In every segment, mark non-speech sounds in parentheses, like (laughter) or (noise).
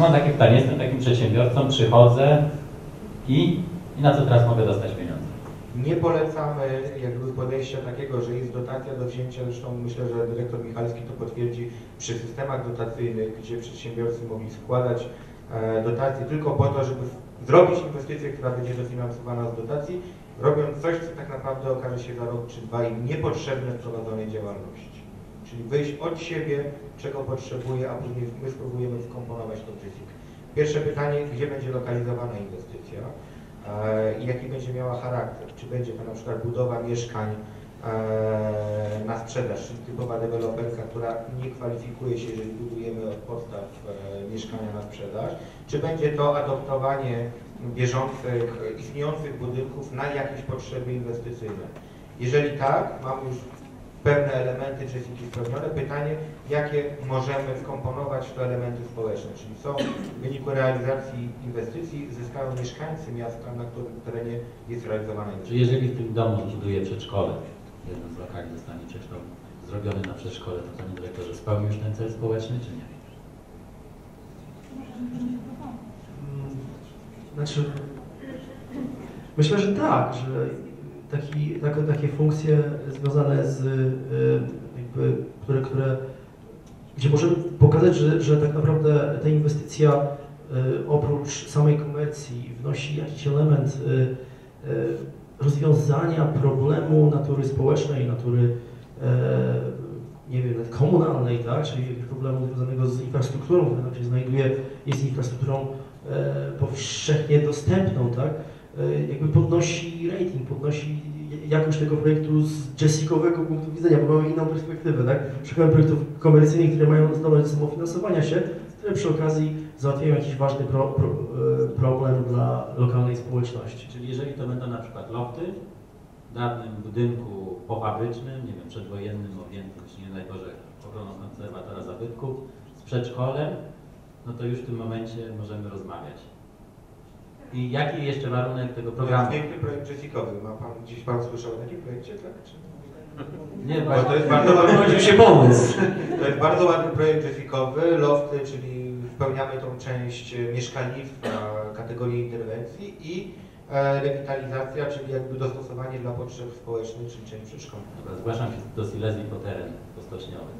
Mam takie pytanie, jestem takim przedsiębiorcą, przychodzę i, i na co teraz mogę dostać pieniądze? Nie polecamy jakby podejścia takiego, że jest dotacja do wzięcia, zresztą myślę, że dyrektor Michalski to potwierdzi, przy systemach dotacyjnych, gdzie przedsiębiorcy mogli składać e, dotacje tylko po to, żeby zrobić inwestycję, która będzie dofinansowana z dotacji, robiąc coś, co tak naprawdę okaże się za rok czy dwa i niepotrzebne w prowadzonej działalności. Czyli wyjść od siebie, czego potrzebuje, a później my spróbujemy wkomponować to w. Pierwsze pytanie, gdzie będzie lokalizowana inwestycja e, i jaki będzie miała charakter? Czy będzie to na przykład budowa mieszkań e, na sprzedaż, czyli typowa deweloperka, która nie kwalifikuje się, jeżeli budujemy od podstaw e, mieszkania na sprzedaż, czy będzie to adoptowanie bieżących, istniejących budynków na jakieś potrzeby inwestycyjne. Jeżeli tak, mamy już pewne elementy Jessica spełnione. Pytanie, jakie możemy wkomponować w to elementy społeczne, czyli są w wyniku realizacji inwestycji zyskają mieszkańcy miasta, na którym terenie jest realizowana Czy inwestycja. jeżeli w tym domu buduje przedszkole, jeden z lokali zostanie przedszkole, zrobiony na przedszkole, to panie dyrektorze spełnił już ten cel społeczny, czy nie? Mm, Znaczy, myślę, że tak, że taki, takie, takie funkcje związane z, y, jakby, które, które, gdzie możemy pokazać, że, że tak naprawdę ta inwestycja y, oprócz samej komercji wnosi jakiś element y, rozwiązania problemu natury społecznej, natury nie wiem, komunalnej, tak, czyli problemu związanego z infrastrukturą, która się znajduje, jest infrastrukturą powszechnie dostępną, tak, jakby podnosi rating, podnosi jakość tego projektu z Jessicowego punktu widzenia, bo mamy inną perspektywę, tak. Szukamy projektów komercyjnych, które mają zdolność samofinansowania się, które przy okazji załatwiają jakiś ważny pro, pro, e, problem dla lokalnej społeczności. Czyli jeżeli to będą na przykład lofty w dawnym budynku pofabrycznym, nie wiem, przedwojennym, objętym, czy nie daj Boże, ochroną konserwatora zabytków, z przedszkolem, no to już w tym momencie możemy rozmawiać. I jaki jeszcze warunek tego programu? Piękny projekt Jessicowy. Ma pan gdzieś pan słyszał o takim projekcie, tak? Czy... Nie, Bo właśnie, to jest bardzo ładny się pomysł. (laughs) To jest bardzo ładny projekt Jessicowy, lofty, czyli spełniamy tą część mieszkalnictwa kategorii interwencji i e, rewitalizacja, czyli jakby dostosowanie dla potrzeb społecznych, czyli część przedszkolna. Dobra, zgłaszam się do Silesii po teren postoczniowy.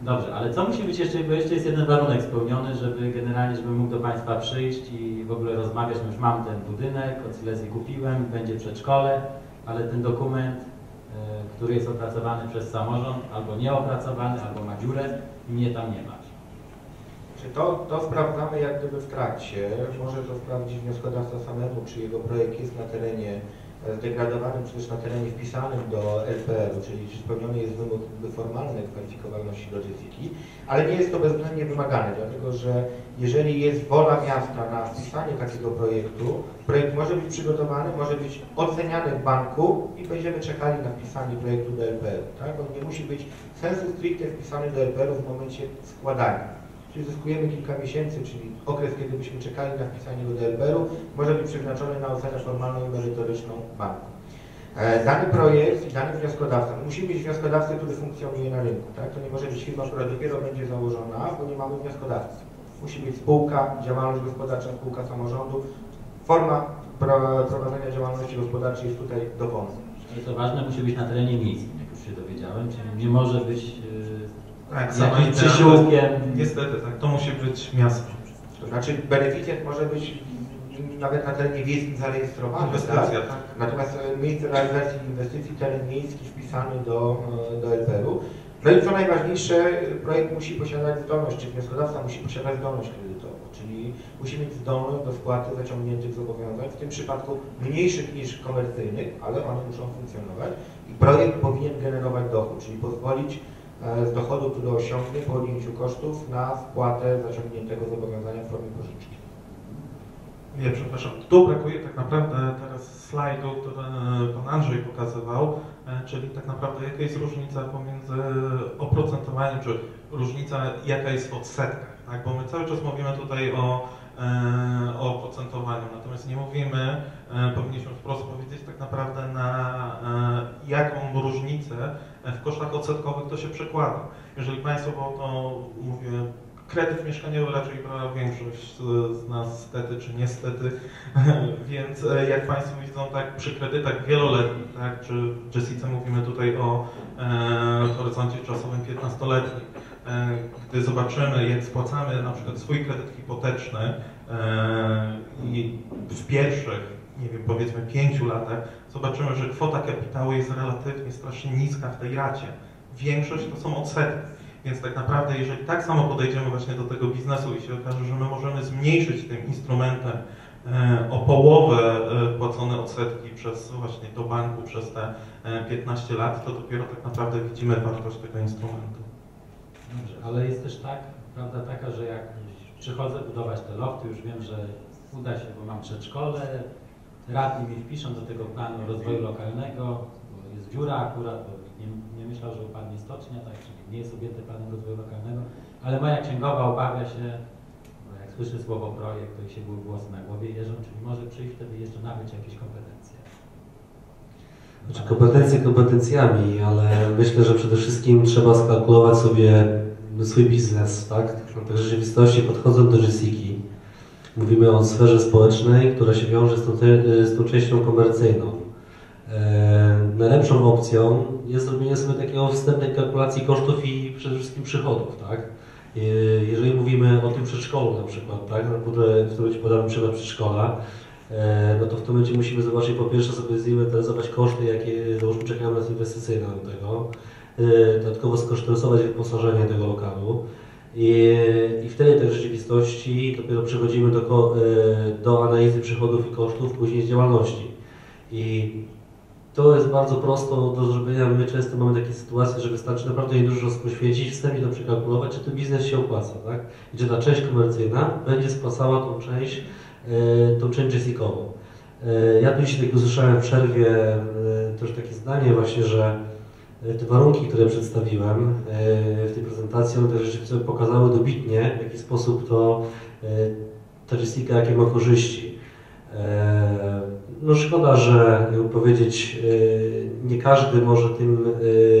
Dobrze, ale co musi być jeszcze, bo jeszcze jest jeden warunek spełniony, żeby generalnie, żebym mógł do Państwa przyjść i w ogóle rozmawiać, no już mam ten budynek, od Silesii kupiłem, będzie przedszkole, ale ten dokument, e, który jest opracowany przez samorząd, albo nieopracowany, albo ma dziurę, mnie tam nie ma. Czy to, to sprawdzamy jak gdyby w trakcie. Może to sprawdzić wnioskodawca samemu, czy jego projekt jest na terenie zdegradowanym, czy też na terenie wpisanym do LPR-u, czyli czy spełniony jest wymóg jakby formalnej kwalifikowalności do decyzji, ale nie jest to bezwzględnie wymagane, dlatego że jeżeli jest wola miasta na wpisanie takiego projektu, projekt może być przygotowany, może być oceniany w banku i będziemy czekali na wpisanie projektu do LPR-u. Tak? On nie musi być sensu stricte wpisany do LPR-u w momencie składania. Czyli zyskujemy kilka miesięcy, czyli okres, kiedy byśmy czekali na wpisanie do LBR-u, może być przeznaczony na ocenę formalną i merytoryczną banku. E, Dany projekt i dany wnioskodawca, no musi być wnioskodawca, który funkcjonuje na rynku, tak? To nie może być firma, która dopiero będzie założona, bo nie mamy wnioskodawcy. Musi być spółka, działalność gospodarcza, spółka samorządu. Forma pro- prowadzenia działalności gospodarczej jest tutaj dowolna. Co ważne, musi być na terenie miejskim, jak już się dowiedziałem, czyli nie może być yy, Tak, sama idea. przysiłkiem. Niestety, tak. To musi być miasto. To znaczy beneficjent może być nawet na terenie wiejskim zarejestrowany. tak? Inwestycja, tak. Natomiast e, miejsce realizacji inwestycji, teren miejski wpisany do, e, do LPR-u. No i co najważniejsze, projekt musi posiadać zdolność, czy wnioskodawca musi posiadać zdolność kredytową, czyli musi mieć zdolność do spłaty zaciągniętych zobowiązań, w tym przypadku mniejszych niż komercyjnych, ale one muszą funkcjonować i projekt powinien generować dochód, czyli pozwolić z dochodu, który osiągnie po odjęciu kosztów na spłatę zaciągniętego zobowiązania w formie pożyczki. Nie, przepraszam. Tu brakuje tak naprawdę teraz slajdu, który pan Andrzej pokazywał, e, czyli tak naprawdę jaka jest różnica pomiędzy oprocentowaniem, czy różnica jaka jest w odsetkach, tak? Bo my cały czas mówimy tutaj o, e, o oprocentowaniu, natomiast nie mówimy, e, powinniśmy wprost powiedzieć tak naprawdę na e, jaką różnicę w kosztach odsetkowych to się przekłada. Jeżeli Państwo, bo to mówię kredyt mieszkaniowy raczej brała większość z, nas stety czy niestety, (laughs) więc e, jak Państwo widzą, tak przy kredytach wieloletnich, tak, czy w Jessice mówimy tutaj o e, horyzoncie czasowym 15-letnim, e, gdy zobaczymy, jak spłacamy na przykład swój kredyt hipoteczny e, i w pierwszych, nie wiem, powiedzmy pięciu latach, zobaczymy, że kwota kapitału jest relatywnie strasznie niska w tej racie. Większość to są odsetki. Więc tak naprawdę, jeżeli tak samo podejdziemy właśnie do tego biznesu i się okaże, że my możemy zmniejszyć tym instrumentem e, o połowę e, płacone odsetki przez właśnie do banku przez te e, 15 lat, to dopiero tak naprawdę widzimy wartość tego instrumentu. Dobrze, ale jest też tak, prawda taka, że jak przychodzę budować te lofty, już wiem, że uda się, bo mam przedszkole, radni mi wpiszą do tego planu rozwoju lokalnego, bo jest dziura akurat, bo nie, nie myślał, że upadnie stocznia, tak, czyli nie jest objęte planem rozwoju lokalnego, ale moja księgowa obawia się, bo jak słyszy słowo projekt, to się były włosy na głowie jeżą, czyli może przyjść wtedy jeszcze nabyć jakieś kompetencje. Znaczy kompetencje kompetencjami, ale myślę, że przede wszystkim trzeba skalkulować sobie swój biznes, tak? W rzeczywistości podchodząc do Jessiki, mówimy o sferze społecznej, która się wiąże z tą, te, z tą częścią komercyjną. E, najlepszą opcją jest zrobienie sobie takiego wstępnej kalkulacji kosztów i przede wszystkim przychodów, tak? E, jeżeli mówimy o tym przedszkolu na przykład, tak? Na które, w którym podamy przykład przedszkola, e, no to w tym momencie musimy zobaczyć po pierwsze sobie zinwentaryzować koszty, jakie załóżmy czekamy nas inwestycyjne do tego, e, dodatkowo skosztoryzować wyposażenie tego lokalu. I, I wtedy tak w rzeczywistości dopiero przechodzimy do, e, do analizy przychodów i kosztów, później z działalności. I to jest bardzo prosto do zrobienia. My często mamy takie sytuacje, że wystarczy naprawdę niedużo poświęcić, wstępnie to przekalkulować, czy ten biznes się opłaca, tak? I czy ta część komercyjna będzie spłacała tą część, e, tą część jessicową. E, Ja tu dzisiaj tak usłyszałem w przerwie też takie zdanie właśnie, że te warunki, które przedstawiłem e, w tej prezentacji, one rzeczywiście pokazały dobitnie, w jaki sposób to e, ta Jessica, jakie ma korzyści. E, No szkoda, że jakby powiedzieć, e, nie każdy może tym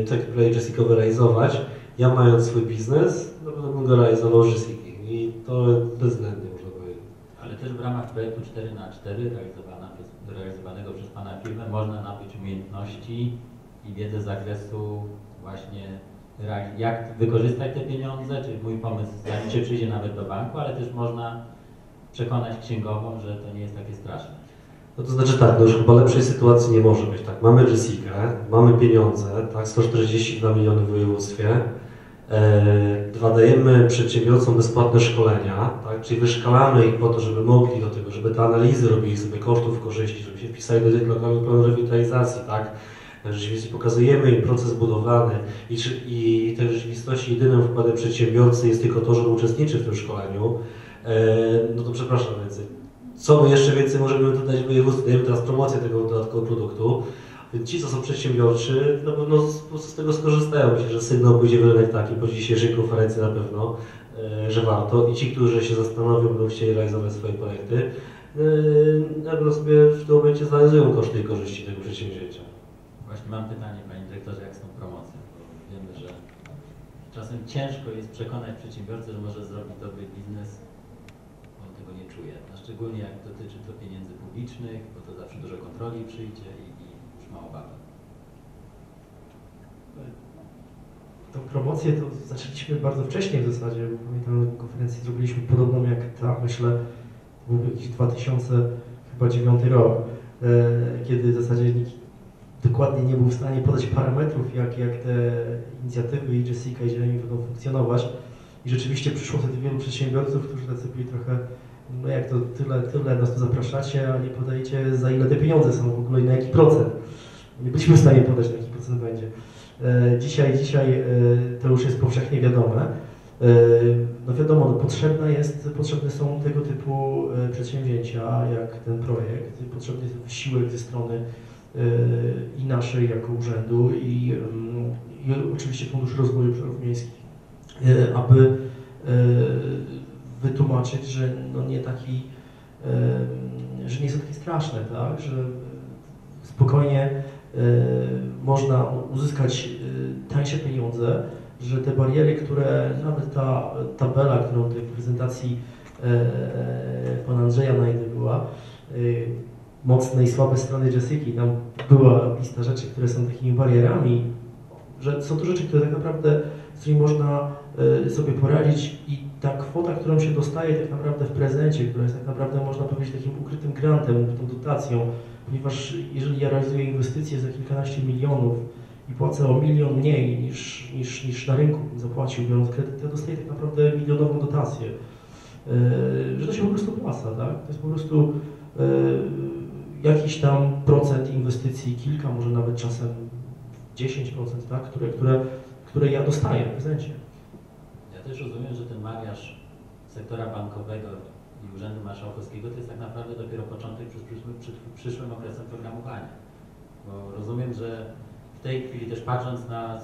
e, tak projekt Jessica realizować. Ja mając swój biznes, no bym go realizował z Jessica i to bezwzględnie można powiedzieć. Ale też w ramach projektu 4 na 4 realizowana przez, realizowanego przez Pana firmę można nabyć umiejętności i wiedzę z zakresu właśnie jak wykorzystać te pieniądze, czyli mój pomysł zanim przyjdzie nawet do banku, ale też można przekonać księgową, że to nie jest takie straszne. No to znaczy tak, no już chyba lepszej sytuacji nie może być. Tak, mamy Jessica, mamy pieniądze, tak, 142 miliony w województwie. E, dajemy przedsiębiorcom bezpłatne szkolenia, tak, czyli wyszkalamy ich po to, żeby mogli do tego, żeby te analizy robili sobie kosztów, korzyści, żeby się wpisali do tych lokalnych planów rewitalizacji, tak. Rzeczywiście pokazujemy im proces budowlany i, i w rzeczywistości jedynym wkładem przedsiębiorcy jest tylko to, że uczestniczy w tym szkoleniu. E, no to przepraszam, więc co my jeszcze więcej możemy dodać województwu? Dajemy teraz promocję tego dodatkowego produktu. Więc ci, co są przedsiębiorczy, na pewno z, z tego skorzystają. Myślę, że sygnał pójdzie w rynek taki po dzisiejszej konferencji na pewno, e, że warto. I ci, którzy się zastanowią, będą chcieli realizować swoje projekty, e, na pewno sobie w tym momencie zanalizują koszty i korzyści tego przedsięwzięcia. Właśnie mam pytanie Panie Dyrektorze, jak z tą promocją? Bo wiemy, że czasem ciężko jest przekonać przedsiębiorcę, że może zrobić dobry biznes, on tego nie czuje. A szczególnie jak dotyczy to pieniędzy publicznych, bo to zawsze dużo kontroli przyjdzie i, i już ma obawę. Tą promocję to zaczęliśmy bardzo wcześnie w zasadzie. bo Pamiętam, konferencję zrobiliśmy podobną jak ta, myślę, to był jakiś 2009 rok, e, kiedy w zasadzie nikt dokładnie nie był w stanie podać parametrów, jak, jak te inicjatywy i Jessica i Jeremy będą funkcjonować. I rzeczywiście przyszło wtedy wielu przedsiębiorców, którzy tacy byli trochę, no jak to tyle, tyle nas tu zapraszacie, a nie podajecie za ile te pieniądze są w ogóle i na jaki procent. Nie byliśmy w stanie podać, na jaki procent będzie. E, Dzisiaj, dzisiaj e, to już jest powszechnie wiadome. E, No wiadomo, no potrzebne, jest, potrzebne są tego typu przedsięwzięcia jak ten projekt. Potrzebny jest wysiłek ze strony i naszej jako urzędu i, mm, i oczywiście Fundusz Rozwoju Obszarów Miejskich, e, aby e, wytłumaczyć, że no nie taki, że nie są takie straszne, tak? że spokojnie można uzyskać tańsze pieniądze że te bariery, które nawet ta tabela, którą w prezentacji e, e, pana Andrzeja Najdy była, mocne i słabe strony Jessica, tam była lista rzeczy, które są takimi barierami, że są to rzeczy, które tak naprawdę, z którymi można e, sobie poradzić i ta kwota, którą się dostaje tak naprawdę w prezencie, która jest tak naprawdę, można powiedzieć, takim ukrytym grantem, tą dotacją, ponieważ jeżeli ja realizuję inwestycje za kilkanaście milionów i płacę o milion mniej niż, niż, niż na rynku zapłacił, biorąc kredyt, to ja dostaję tak naprawdę milionową dotację. Yy, że to się po prostu opłaca, tak? To jest po prostu yy, jakiś tam procent inwestycji, kilka, może nawet czasem 10%, tak? które, które, które ja dostaję w prezencie. Ja też rozumiem, że ten mariaż sektora bankowego i Urzędu Marszałkowskiego to jest tak naprawdę dopiero początek przed przyszłym, przed przyszłym okresem programowania. Bo rozumiem, że w tej chwili też patrząc na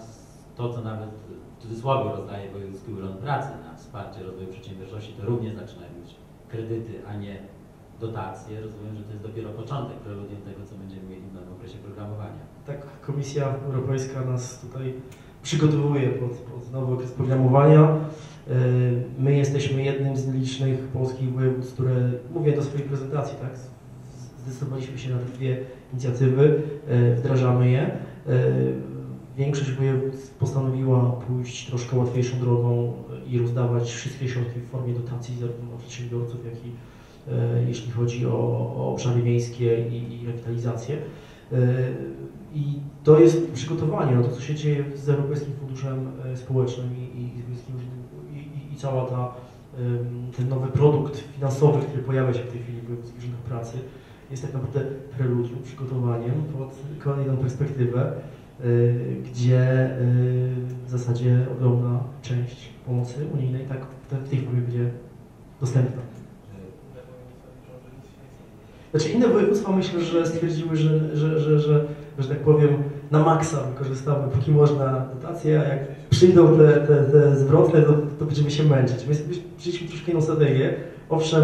to, co nawet w cudzysłowie rozdaje Wojewódzki Urząd Pracy na wsparcie rozwoju przedsiębiorczości, to również zaczynają być kredyty, a nie dotacje. Rozumiem, że to jest dopiero początek, preludium tego, co będziemy mieli w nowym okresie programowania. Tak, Komisja Europejska nas tutaj przygotowuje pod, pod nowy okres programowania. Yy, My jesteśmy jednym z licznych polskich województw, które, mówię do swojej prezentacji, tak, zdecydowaliśmy się na te dwie inicjatywy, yy, wdrażamy je. Yy, Większość województw postanowiła pójść troszkę łatwiejszą drogą i rozdawać wszystkie środki w formie dotacji zarówno dla przedsiębiorców, jak i jeśli chodzi o, o obszary miejskie i, i rewitalizację. I to jest przygotowanie na to, co się dzieje z Europejskim Funduszem Społecznym i, i, i, i, cała ta, ten nowy produkt finansowy, który pojawia się w tej chwili w Urzędach Pracy, jest tak naprawdę preludium, przygotowaniem pod kolejną perspektywę, gdzie w zasadzie ogromna część pomocy unijnej tak w tej formie będzie dostępna. Znaczy inne województwa myślę, że stwierdziły, że, że, że, że, że tak powiem na maksa wykorzystamy, póki można dotacje, a jak przyjdą te, te, te zwrotne, to, to będziemy się męczyć. My przyjęliśmy troszkę inną strategię, owszem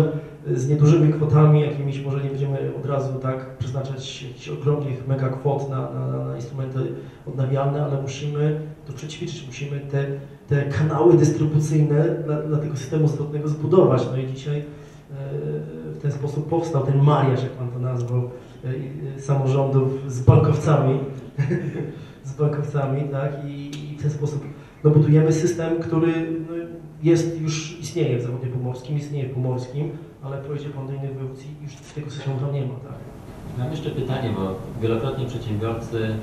z niedużymi kwotami, jakimiś może nie będziemy od razu tak przeznaczać jakichś ogromnych mega kwot na, na, na instrumenty odnawialne, ale musimy to przećwiczyć, musimy te, te kanały dystrybucyjne dla, dla tego systemu zwrotnego zbudować. No i dzisiaj w ten sposób powstał ten mariaż, jak Pan to nazwał, samorządów z bankowcami, (laughs) z bankowcami, tak, i, w ten sposób no, budujemy system, który no, jest, już istnieje w zawodzie pomorskim, istnieje w pomorskim, ale pojedzie Pan do innych województw już tego systemu tam nie ma, tak. Mam jeszcze pytanie, bo wielokrotnie przedsiębiorcy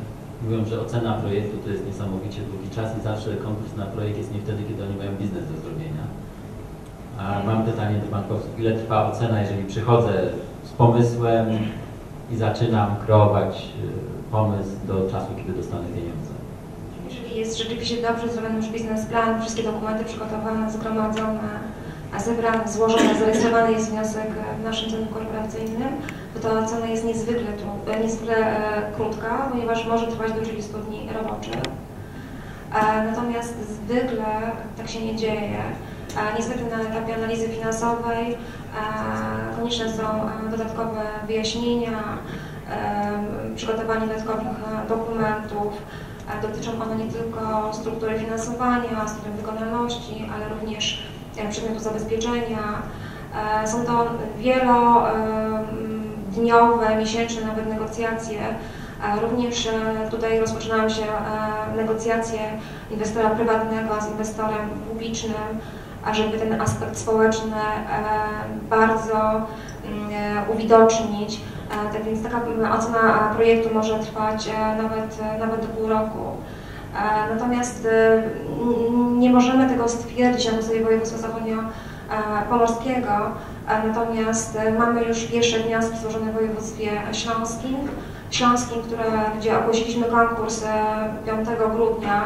mówią, że ocena projektu to jest niesamowicie długi czas i zawsze konkurs na projekt jest nie wtedy, kiedy oni mają biznes do zrobienia. A mam pytanie do bankowców, ile trwa ocena, jeżeli przychodzę z pomysłem i zaczynam kreować pomysł do czasu, kiedy dostanę pieniądze? Jeżeli jest rzeczywiście dobrze zrobiony już biznesplan, wszystkie dokumenty przygotowane, zgromadzone, a zebrane, złożone, zarejestrowany jest wniosek w naszym centrum korporacyjnym, to ta ocena jest niezwykle, niezwykle krótka, ponieważ może trwać do 30 dni roboczych. Natomiast zwykle tak się nie dzieje. Niestety na etapie analizy finansowej konieczne są dodatkowe wyjaśnienia, przygotowanie dodatkowych dokumentów. Dotyczą one nie tylko struktury finansowania, struktury wykonalności, ale również przedmiotu zabezpieczenia. Są to wielodniowe, miesięczne nawet negocjacje. Również tutaj rozpoczynają się negocjacje inwestora prywatnego z inwestorem publicznym ażeby ten aspekt społeczny bardzo mm, uwidocznić. Tak więc taka ocena projektu może trwać nawet, nawet do pół roku. Natomiast nie możemy tego stwierdzić na podstawie województwa zachodnio-pomorskiego, natomiast mamy już pierwsze wnioski złożone w województwie śląskim, śląskim, które, gdzie ogłosiliśmy konkurs 5 grudnia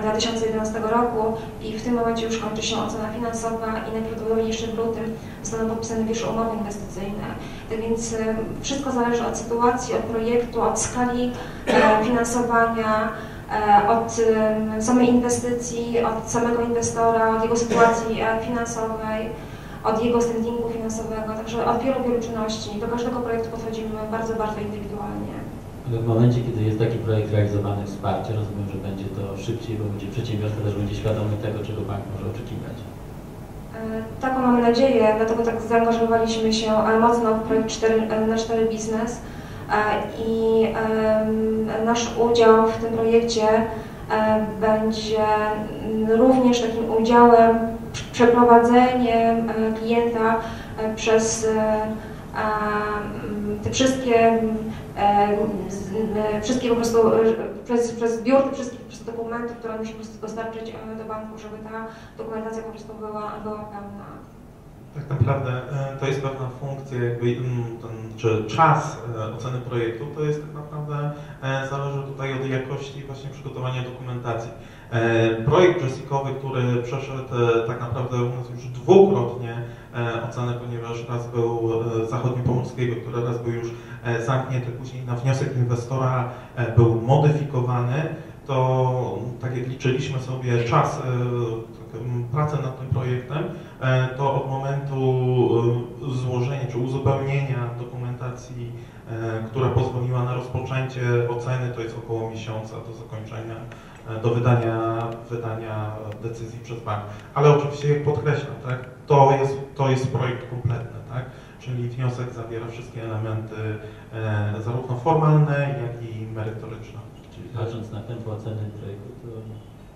2011 roku i w tym momencie już kończy się ocena finansowa i najprawdopodobniej jeszcze w lutym zostaną podpisane pierwsze umowy inwestycyjne. Tak więc wszystko zależy od sytuacji, od projektu, od skali e, finansowania, e, od samej inwestycji, od samego inwestora, od jego sytuacji e, finansowej, od jego standingu finansowego, także od wielu, wielu czynności. Do każdego projektu podchodzimy bardzo, bardzo indywidualnie. W momencie, kiedy jest taki projekt realizowany wsparcie, rozumiem, że będzie to szybciej, bo będzie przedsiębiorca też będzie świadomy tego, czego bank może oczekiwać. E, Taką mamy nadzieję, dlatego tak zaangażowaliśmy się mocno w projekt 4, e, na 4 Biznes E, i nasz udział w tym projekcie będzie również takim udziałem przeprowadzeniem klienta przez te wszystkie, e, e, wszystkie po prostu, e, przez, przez zbiór tych wszystkich prostu dokumentów, które musi po prostu dostarczyć do banku, żeby ta dokumentacja po prostu była, była pełna. Tak naprawdę to jest pewna funkcja, jakby, mm, ten, czy czas oceny projektu, to jest tak naprawdę, zależy tutaj od jakości właśnie przygotowania dokumentacji. E, Projekt Jessicowy, który przeszedł e, tak naprawdę u nas już dwukrotnie e, ocenę, ponieważ raz był zachodniopomorskiego, który raz był już zamknięty, później na wniosek inwestora był modyfikowany, to tak jak liczyliśmy sobie czas tak, m, pracy nad tym projektem, to od momentu złożenia czy uzupełnienia dokumentacji, która pozwoliła na rozpoczęcie oceny, to jest około miesiąca do zakończenia, do wydania, wydania decyzji przez bank. Ale oczywiście, jak podkreślam, tak, to, jest, to jest projekt kompletny, tak? czyli wniosek zawiera wszystkie elementy e, zarówno formalne, jak i merytoryczne. Czyli patrząc na tempo oceny projektu, to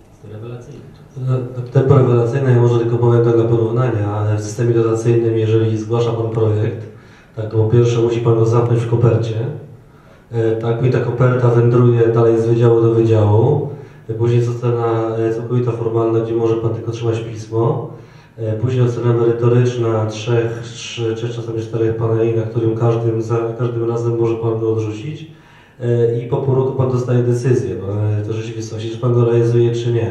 jest to rewelacyjne. No, Tempo rewelacyjne, ja może tylko powiem tak dla porównania, ale w systemie dotacyjnym, jeżeli zgłasza Pan projekt, tak, to po pierwsze musi Pan go zamknąć w kopercie, E, tak, i ta koperta wędruje dalej z wydziału do wydziału, E, później jest ocena e, całkowita formalna, gdzie może Pan tylko trzymać pismo, E, później ocena merytoryczna trzech, trzy, czy czasami czterech paneli, na którym każdym, za, każdym razem może Pan go odrzucić E, i po pół roku Pan dostaje decyzję e, do rzeczywistości, czy Pan go realizuje, czy nie.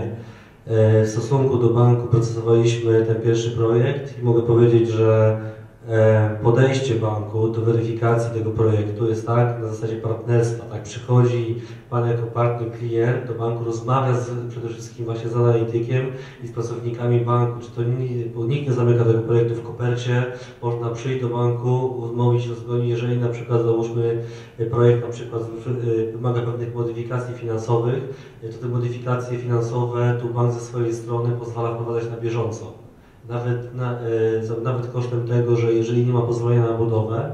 E, W stosunku do banku procesowaliśmy ten pierwszy projekt i mogę powiedzieć, że e, podejście banku do weryfikacji tego projektu jest tak na zasadzie partnerstwa. Tak przychodzi Pan jako partner, klient do banku, rozmawia z, przede wszystkim właśnie z analitykiem i z pracownikami banku, czy to bo nikt nie zamyka tego projektu w kopercie, można przyjść do banku, się zupełnie, jeżeli na przykład załóżmy e, projekt na przykład e, wymaga pewnych modyfikacji finansowych, e, to te modyfikacje finansowe tu bank ze swojej strony pozwala wprowadzać na bieżąco. Nawet, na, e, nawet kosztem tego, że jeżeli nie ma pozwolenia na budowę,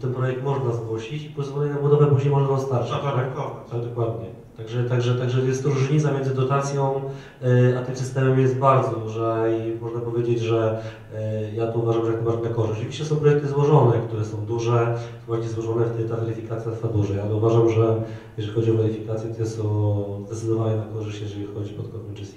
ten projekt można zgłosić i pozwolenie na budowę później można dostarczyć. Rękować. Tak, dokładnie. Także, także, także jest to różnica między dotacją e, a tym systemem jest bardzo duża i można powiedzieć, że e, ja tu uważam, że jak najbardziej na korzyść. Oczywiście są projekty złożone, które są duże, bardziej złożone, wtedy ta weryfikacja trwa dłużej, ale uważam, że jeżeli chodzi o weryfikację, to jest to zdecydowanie na korzyść, jeżeli chodzi pod kątem GC.